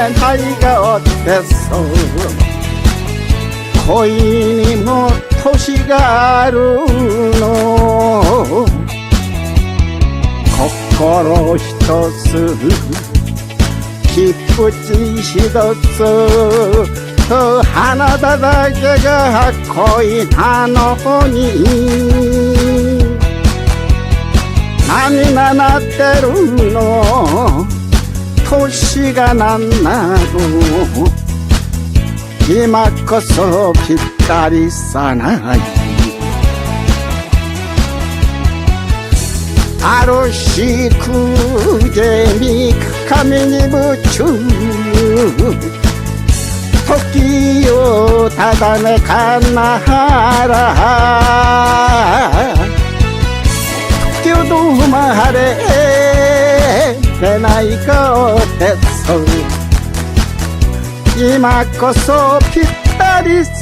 내 나이가 어땠어 고인이 뭐 토시가루노 거꾸로 히토스 기쁘지 시도스 그 하나다다게가 거의 토시가 난나고 이마커서 빗다리 싸나이. 아로시 구제미 카미니 부추. 토끼요 다다메 칸나하라. 토끼도 말해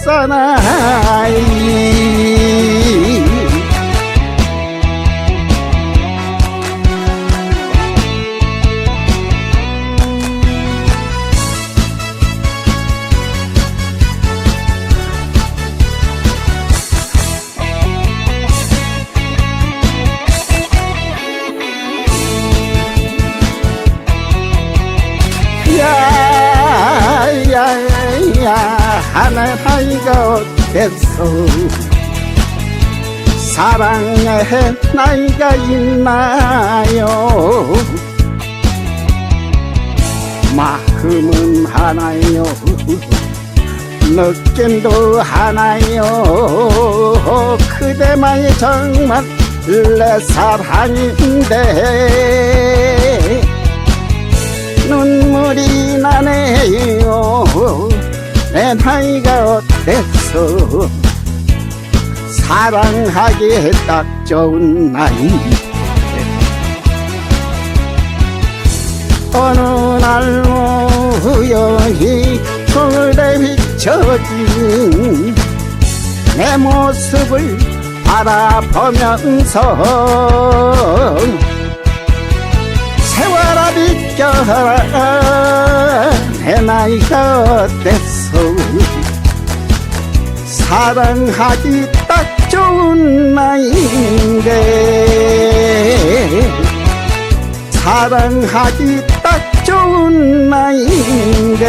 싸나이 야야야. 하늘 나이가 어땠어 사랑의 나이가 있나요? 마음은 하나요? 느낌도 하나요? 그대만이 정말 내 사랑인데 어땠어. 사랑하기에 딱 좋은 나이. 어느 날 우연히 서울에 비춰진 내 모습을 바라보면서 세월아 비껴라. 내 나이가 어땠어 사랑하기 딱 좋은 나이인데. 사랑하기 딱 좋은 나이인데